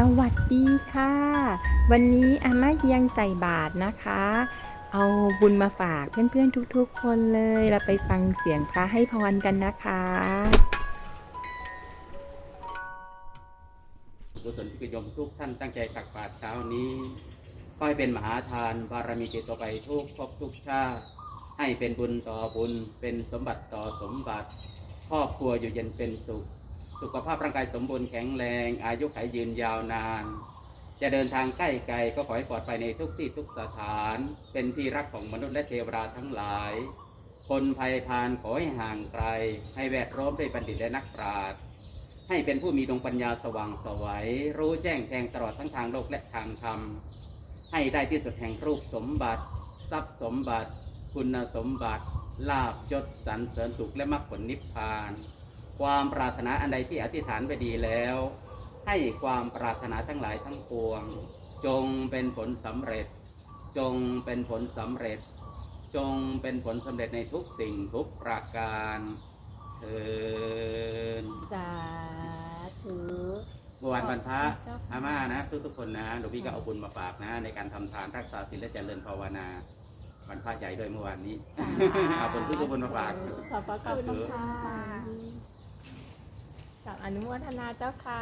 สวัสดีค่ะ วันนี้อาม่าเยียงใส่บาตรนะคะ เอาบุญมาฝากเพื่อนๆทุกๆคนเลย เราไปฟังเสียงพระให้พรกันนะคะกุศลที่โยมทุกท่านตั้งใจตักบาตรเช้านี้ก็ให้เป็นมหาทานบารมีเจตไปทุกภพทุกชาติ ให้เป็นบุญต่อบุญเป็นสมบัติต่อสมบัติ ครอบครัวอยู่เย็นเป็นสุข สุขภาพร่างกายสมบูรณ์แข็งแรง อายุขัยยืนยาวนาน จะเดินทางใกล้ไกลก็ขอให้ปลอดภัยในทุกที่ทุกสถาน เป็นที่รักของมนุษย์และเทวดาทั้งหลาย คนภัยพานขอให้ห่างไกล ให้แวดล้อมด้วยบัณฑิตและนักปราชญ์ให้เป็นผู้มีดวงปัญญาสว่างสวัยรู้แจ้งแทงตลอดทั้งทางโลกและทางธรรม ให้ได้ที่สุดแห่งรูปสมบัติ ทรัพย์สมบัติ คุณสมบัติ ลาบยศสรรเสริญสุขและมรรคผลนิพพาน ความปรารถนาอันใดที่อธิษฐานไปดีแล้ว ให้ความปรารถนาทั้งหลายทั้งปวง จงเป็นผลสำเร็จ จงเป็นผลสำเร็จ จงเป็นผลสำเร็จในทุกสิ่งทุกประการเถิดสาธุเมื่อวานวันพระอาม่านะ ทุกทุกๆคนนะหลวงพี่ก็เอาบุญมาฝากนะ ในการทำทานรักษาศีลและเจริญภาวนาวันพระใหญ่ด้วยเมื่อวานนี้ เอาบุญทุกทุกๆคนมาฝาก ขอบพระคุณค่ะ กับอนุโมทนาเจ้าค่ะ